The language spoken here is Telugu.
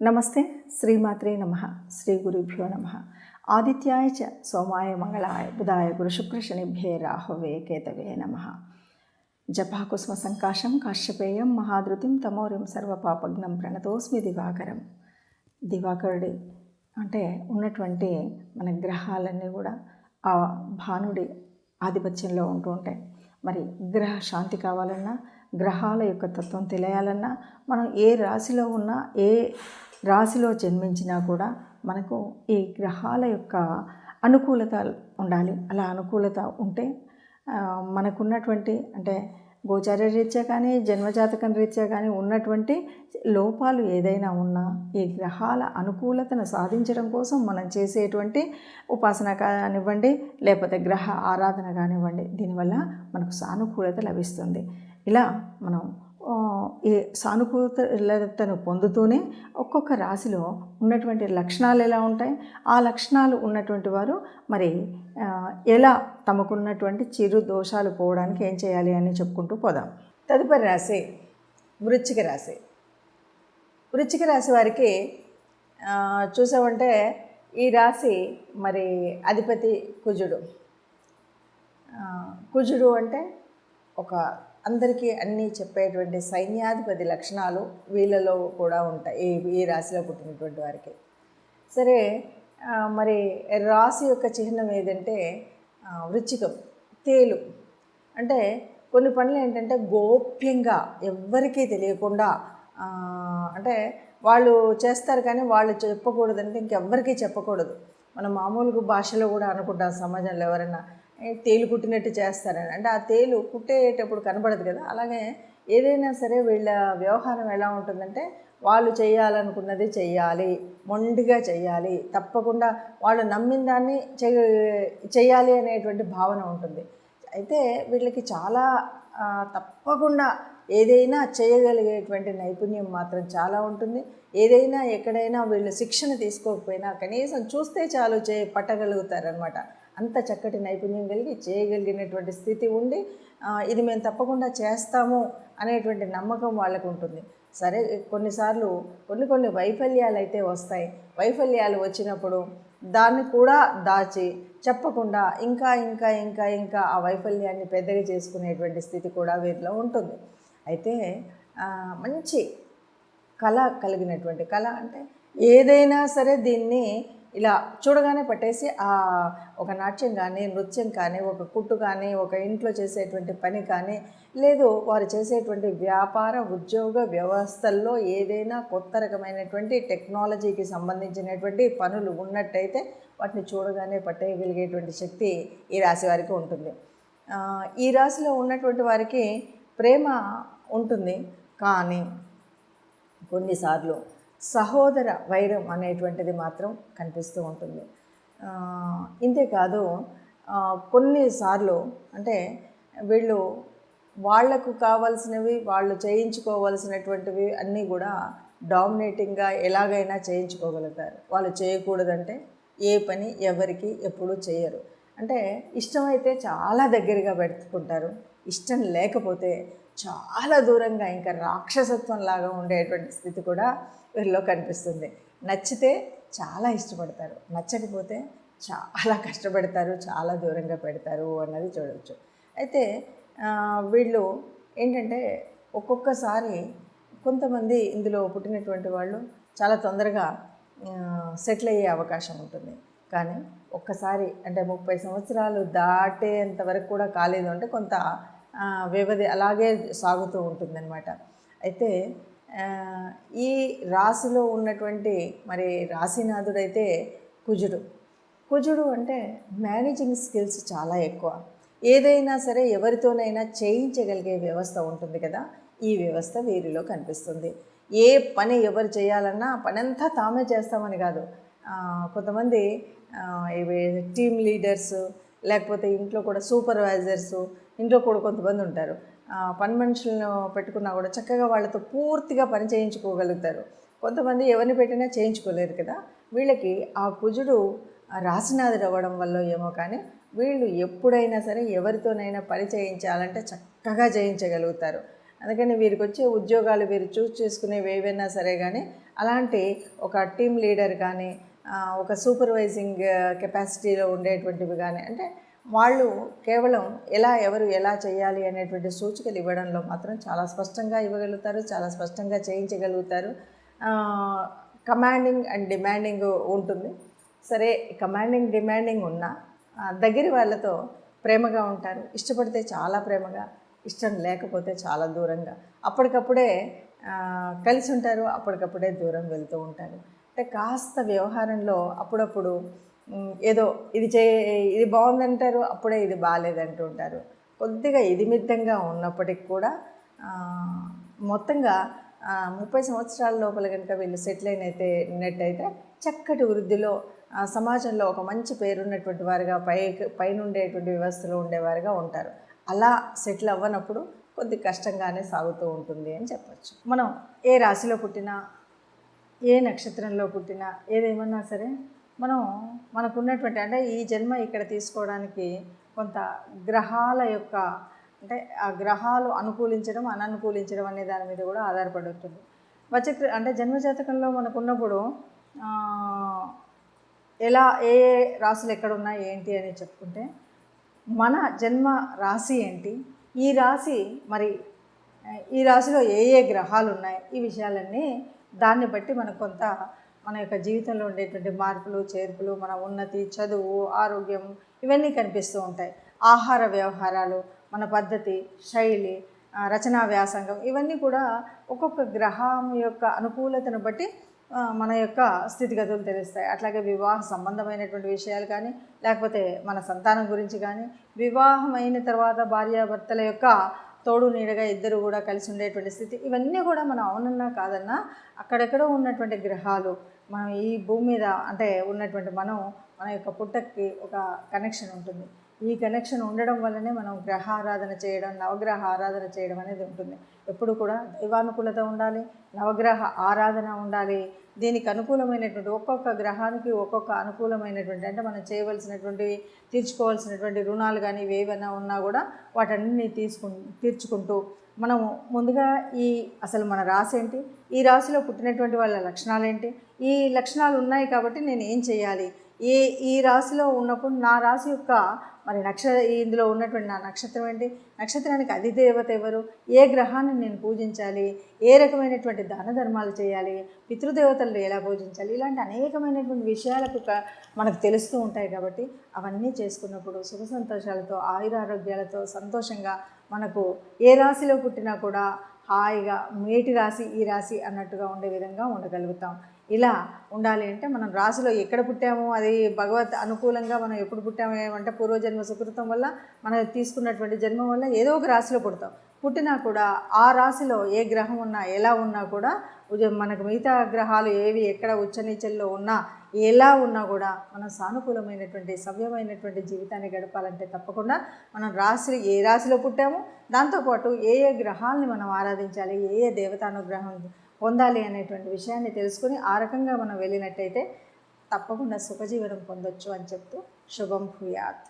నమస్తే శ్రీమాత్రే నమ శ్రీ గురుభ్యో నమ. ఆదిత్యాయ చ సోమాయ మంగళాయ బుధాయ గురుశుక్రశనిభ్యే రాహవే కేతవే నమ. జపాకుస్మ సంకాశం కాశ్యపేయం మహాధృతిం తమోరిం సర్వపాపగ్నం ప్రణతోస్మి దివాకరం. దివాకరుడి అంటే ఉన్నటువంటి మన గ్రహాలన్నీ కూడా ఆ భానుడి ఆధిపత్యంలో ఉంటూ ఉంటాయి. మరి గ్రహ శాంతి కావాలన్నా గ్రహాల యొక్క తత్వం తెలియాలన్నా మనం ఏ రాశిలో ఉన్నా ఏ రాశిలో జన్మించినా కూడా మనకు ఈ గ్రహాల యొక్క అనుకూలత ఉండాలి. అలా అనుకూలత ఉంటే మనకున్నటువంటి అంటే గోచార రీత్యా కానీ జన్మజాతకం రీత్యా కానీ ఉన్నటువంటి లోపాలు ఏదైనా ఉన్నా ఈ గ్రహాల అనుకూలతను సాధించడం కోసం మనం చేసేటువంటి ఉపాసన కానివ్వండి లేకపోతే గ్రహ ఆరాధన కానివ్వండి దీనివల్ల మనకు సానుకూలత లభిస్తుంది. ఇలా మనం ఈ సానుకూలతను పొందుతూనే ఒక్కొక్క రాశిలో ఉన్నటువంటి లక్షణాలు ఎలా ఉంటాయి? ఆ లక్షణాలు ఉన్నటువంటి వారు మరి ఎలా తమకున్నటువంటి చిరు దోషాలు పోవడానికి ఏం చేయాలి అని చెప్పుకుంటూ పోదాం. తదుపరి రాశి వృచ్చిక రాశి. వృచ్చిక రాశి వారికి చూసామంటే ఈ రాశి మరి అధిపతి కుజుడు. కుజుడు అంటే ఒక అందరికీ అన్నీ చెప్పేటువంటి సైన్యాధిపతి లక్షణాలు వీళ్ళలో కూడా ఉంటాయి ఈ ఈ రాశిలో పుట్టినటువంటి వారికి. సరే మరి రాశి యొక్క చిహ్నం ఏదంటే వృచ్చికం తేలు. అంటే కొన్ని పనులు ఏంటంటే గోప్యంగా ఎవ్వరికీ తెలియకుండా అంటే వాళ్ళు చేస్తారు కానీ వాళ్ళు చెప్పకూడదంటే ఇంకెవ్వరికీ చెప్పకూడదు. మనం మామూలుగా భాషలో కూడా అనుకుంటాం సమాజంలో ఎవరైనా తేలు కుట్టినట్టు చేస్తారని. అంటే ఆ తేలు కుట్టేటప్పుడు కనబడదు కదా. అలాగే ఏదైనా సరే వీళ్ళ వ్యవహారం ఎలా ఉంటుందంటే వాళ్ళు చేయాలనుకున్నది చెయ్యాలి మొండిగా చేయాలి తప్పకుండా వాళ్ళు నమ్మిన దాన్ని చేయాలి అనేటువంటి భావన ఉంటుంది. అయితే వీళ్ళకి చాలా తప్పకుండా ఏదైనా చేయగలిగేటువంటి నైపుణ్యం మాత్రం చాలా ఉంటుంది. ఏదైనా ఎక్కడైనా వీళ్ళు శిక్షణ తీసుకోకపోయినా కనీసం చూస్తే చాలు చే పట్టగలుగుతారనమాట అంత చక్కటి నైపుణ్యం కలిగి చేయగలిగినటువంటి స్థితి ఉండి ఇది మేము తప్పకుండా చేస్తాము అనేటువంటి నమ్మకం వాళ్ళకు ఉంటుంది. సరే కొన్నిసార్లు కొన్ని కొన్ని వైఫల్యాలు అయితే వస్తాయి. వైఫల్యాలు వచ్చినప్పుడు దాన్ని కూడా దాచి చెప్పకుండా ఇంకా ఇంకా ఇంకా ఇంకా ఆ వైఫల్యాన్ని పెద్దగా చేసుకునేటువంటి స్థితి కూడా వీరిలో ఉంటుంది. అయితే మంచి కళ కలిగినటువంటి కళ అంటే ఏదైనా సరే దీన్ని ఇలా చూడగానే పట్టేసి ఆ ఒక నాట్యం కానీ నృత్యం కానీ ఒక కుట్టు కానీ ఒక ఇంట్లో చేసేటువంటి పని కానీ లేదు వారు చేసేటువంటి వ్యాపార ఉద్యోగ వ్యవస్థల్లో ఏదైనా కొత్త రకమైనటువంటి టెక్నాలజీకి సంబంధించినటువంటి పనులు ఉన్నట్టయితే వాటిని చూడగానే పట్టేయగలిగేటువంటి శక్తి ఈ రాశి వారికి ఉంటుంది. ఈ రాశిలో ఉన్నటువంటి వారికి ప్రేమ ఉంటుంది. కానీ కొన్నిసార్లు సహోదర వైరం అనేటువంటిది మాత్రం కనిపిస్తూ ఉంటుంది. ఇంతేకాదు కొన్నిసార్లు అంటే వీళ్ళు వాళ్ళకు కావాల్సినవి వాళ్ళు చేయించుకోవాల్సినటువంటివి అన్నీ కూడా డామినేటింగ్గా ఎలాగైనా చేయించుకోగలుగుతారు. వాళ్ళు చేయకూడదంటే ఏ పని ఎవరికి ఎప్పుడు చేయరు. అంటే ఇష్టమైతే చాలా దగ్గరగా పెట్టుకుంటారు. ఇష్టం లేకపోతే చాలా దూరంగా ఇంకా రాక్షసత్వం లాగా ఉండేటువంటి స్థితి కూడా వీరిలో కనిపిస్తుంది. నచ్చితే చాలా ఇష్టపడతారు. నచ్చకపోతే చాలా కష్టపడతారు చాలా దూరంగా పెడతారు అన్నది చూడవచ్చు అయితే వీళ్ళు ఏంటంటే ఒక్కొక్కసారి కొంతమంది ఇందులో పుట్టినటువంటి వాళ్ళు చాలా తొందరగా సెటిల్ అయ్యే అవకాశం ఉంటుంది. కానీ ఒక్కసారి అంటే ముప్పై సంవత్సరాలు దాటేంత వరకు కూడా కాలేదు అంటే కొంత వ్యవధి అలాగే సాగుతూ ఉంటుందన్నమాట. అయితే ఈ రాశిలో ఉన్నటువంటి మరి రాశినాథుడైతే కుజుడు. కుజుడు అంటే మేనేజింగ్ స్కిల్స్ చాలా ఎక్కువ. ఏదైనా సరే ఎవరితోనైనా చేయించగలిగే వ్యవస్థ ఉంటుంది కదా ఈ వ్యవస్థ వీరిలో కనిపిస్తుంది. ఏ పని ఎవరు చేయాలన్నా పనంతా పని అంతా తామే చేస్తామని కాదు. కొంతమంది ఇవి టీమ్ లీడర్స్ లేకపోతే ఇంట్లో కూడా సూపర్వైజర్స్ ఇంట్లో కూడా కొంతమంది ఉంటారు. పని మనుషులను పెట్టుకున్నా కూడా చక్కగా వాళ్ళతో పూర్తిగా పని చేయించుకోగలుగుతారు. కొంతమంది ఎవరిని పెట్టినా చేయించుకోలేరు కదా. వీళ్ళకి ఆ కుజుడు రాసినాథుడు అవ్వడం వల్ల ఏమో కానీ వీళ్ళు ఎప్పుడైనా సరే ఎవరితోనైనా పని చేయించాలంటే చక్కగా చేయించగలుగుతారు. అందుకని వీరికి వచ్చే ఉద్యోగాలు వీరు చూస్ చేసుకునేవి ఏవైనా సరే కానీ అలాంటి ఒక టీం లీడర్ కానీ ఒక సూపర్వైజింగ్ కెపాసిటీలో ఉండేటువంటివి కానీ అంటే వాళ్ళు కేవలం ఎలా ఎవరు ఎలా చేయాలి అనేటువంటి సూచికలు ఇవ్వడంలో మాత్రం చాలా స్పష్టంగా ఇవ్వగలుగుతారు చాలా స్పష్టంగా చేయించగలుగుతారు. కమాండింగ్ అండ్ డిమాండింగ్ ఉంటుంది. సరే కమాండింగ్ డిమాండింగ్ ఉన్నా దగ్గరి వాళ్ళతో ప్రేమగా ఉంటారు. ఇష్టపడితే చాలా ప్రేమగా ఇష్టం లేకపోతే చాలా దూరంగా. అప్పటికప్పుడే కలిసి ఉంటారు అప్పటికప్పుడే దూరం వెళ్తూ ఉంటారు. అంటే కాస్త వ్యవహారంలో అప్పుడప్పుడు ఏదో ఇది చే ఇది బాగుందంటారు అప్పుడే ఇది బాగాలేదంటూ ఉంటారు. కొద్దిగా ఇదిమిద్దంగా ఉన్నప్పటికి కూడా మొత్తంగా ముప్పై సంవత్సరాల లోపల కనుక వీళ్ళు సెటిల్ అయినైతే ఉన్నట్టయితే చక్కటి వృద్ధిలో సమాజంలో ఒక మంచి పేరున్నటువంటి వారుగా పై పైన ఉండేటువంటి వ్యవస్థలో ఉండేవారుగా ఉంటారు. అలా సెటిల్ అవ్వనప్పుడు కొద్ది కష్టంగానే సాగుతూ ఉంటుంది అని చెప్పచ్చు. మనం ఏ రాశిలో పుట్టినా ఏ నక్షత్రంలో పుట్టినా ఏదేమన్నా సరే మనం మనకున్నటువంటి అంటే ఈ జన్మ ఇక్కడ తీసుకోవడానికి కొంత గ్రహాల యొక్క అంటే ఆ గ్రహాలు అనుకూలించడం అననుకూలించడం అనే దాని మీద కూడా ఆధారపడుతుంది ఉంటుంది అంటే జన్మజాతకంలో మనకున్నప్పుడు ఎలా ఏ ఏ రాశులు ఎక్కడ ఉన్నాయి ఏంటి అని చెప్పుకుంటే మన జన్మ రాశి ఏంటి ఈ రాశి మరి ఈ రాశిలో ఏ ఏ గ్రహాలు ఉన్నాయి ఈ విషయాలన్నీ దాన్ని బట్టి మనకు కొంత మన యొక్క జీవితంలో ఉండేటువంటి మార్పులు చేర్పులు మన ఉన్నతి చదువు ఆరోగ్యం ఇవన్నీ కనిపిస్తూ ఉంటాయి. ఆహార వ్యవహారాలు మన పద్ధతి శైలి రచనా వ్యాసంగం ఇవన్నీ కూడా ఒక్కొక్క గ్రహం యొక్క అనుకూలతను బట్టి మన యొక్క స్థితిగతులు తెలుస్తాయి. అట్లాగే వివాహ సంబంధమైనటువంటి విషయాలు కానీ లేకపోతే మన సంతానం గురించి కానీ వివాహం అయిన తర్వాత భార్యాభర్తల యొక్క తోడు నీడగా ఇద్దరు కూడా కలిసి ఉండేటువంటి స్థితి. ఇవన్నీ కూడా మనం అవునన్నా కాదన్నా అక్కడెక్కడో ఉన్నటువంటి గ్రహాలు మనం ఈ భూమి మీద అంటే ఉన్నటువంటి మనం మన యొక్క పుట్టకి ఒక కనెక్షన్ ఉంటుంది. ఈ కనెక్షన్ ఉండడం వల్లనే మనం గ్రహ ఆరాధన చేయడం నవగ్రహ ఆరాధన చేయడం అనేది ఉంటుంది. ఎప్పుడు కూడా దైవానుకూలత ఉండాలి నవగ్రహ ఆరాధన ఉండాలి దీనికి అనుకూలమైనటువంటి ఒక్కొక్క గ్రహానికి ఒక్కొక్క అనుకూలమైనటువంటి అంటే మనం చేయవలసినటువంటి తీర్చుకోవాల్సినటువంటి రుణాలు కానీ ఏవైనా ఉన్నా కూడా వాటన్ని తీసుకు తీర్చుకుంటూ మనము ముందుగా ఈ అసలు మన రాశి ఏంటి? ఈ రాశిలో పుట్టినటువంటి వాళ్ళ లక్షణాలు ఏంటి? ఈ లక్షణాలు ఉన్నాయి కాబట్టి నేను ఏం చేయాలి? ఏ ఈ రాశిలో ఉన్నప్పుడు నా రాశి యొక్క మరి నక్ష ఇందులో ఉన్నటువంటి నా నక్షత్రం ఏంటి? నక్షత్రానికి అధిదేవత ఎవరు? ఏ గ్రహాన్ని నేను పూజించాలి? ఏ రకమైనటువంటి దాన ధర్మాలు చేయాలి? పితృదేవతలను ఎలా పూజించాలి? ఇలాంటి అనేకమైనటువంటి విషయాలకు మనకు తెలుస్తూ ఉంటాయి కాబట్టి అవన్నీ చేసుకున్నప్పుడు సుఖ సంతోషాలతో ఆయురారోగ్యాలతో సంతోషంగా మనకు ఏ రాశిలో పుట్టినా కూడా హాయిగా మేటి రాశి ఈ రాశి అన్నట్టుగా ఉండే విధంగా ఉండగలుగుతాం. ఇలా ఉండాలి అంటే మనం రాశిలో ఎక్కడ పుట్టాము అది భగవత్ అనుకూలంగా మనం ఎప్పుడు పుట్టాము ఏమంటే పూర్వజన్మ సుకృతం వల్ల మనం తీసుకున్నటువంటి జన్మ వల్ల ఏదో ఒక రాశిలో పుడతాం. పుట్టినా కూడా ఆ రాశిలో ఏ గ్రహం ఉన్నా ఎలా ఉన్నా కూడా మనకు మిగతా గ్రహాలు ఏవి ఎక్కడ ఉచ్చనీచల్లో ఉన్నా ఎలా ఉన్నా కూడా మనం సానుకూలమైనటువంటి సవ్యమైనటువంటి జీవితాన్ని గడపాలంటే తప్పకుండా మనం రాశి ఏ రాశిలో పుట్టామో దాంతోపాటు ఏ ఏ గ్రహాలని మనం ఆరాధించాలి ఏ ఏ దేవతానుగ్రహం పొందాలి అనేటువంటి విషయాన్ని తెలుసుకుని ఆ రకంగా మనం వెళ్ళినట్టయితే తప్పకుండా సుఖజీవనం పొందొచ్చు అని చెప్తూ శుభం భూయాత్.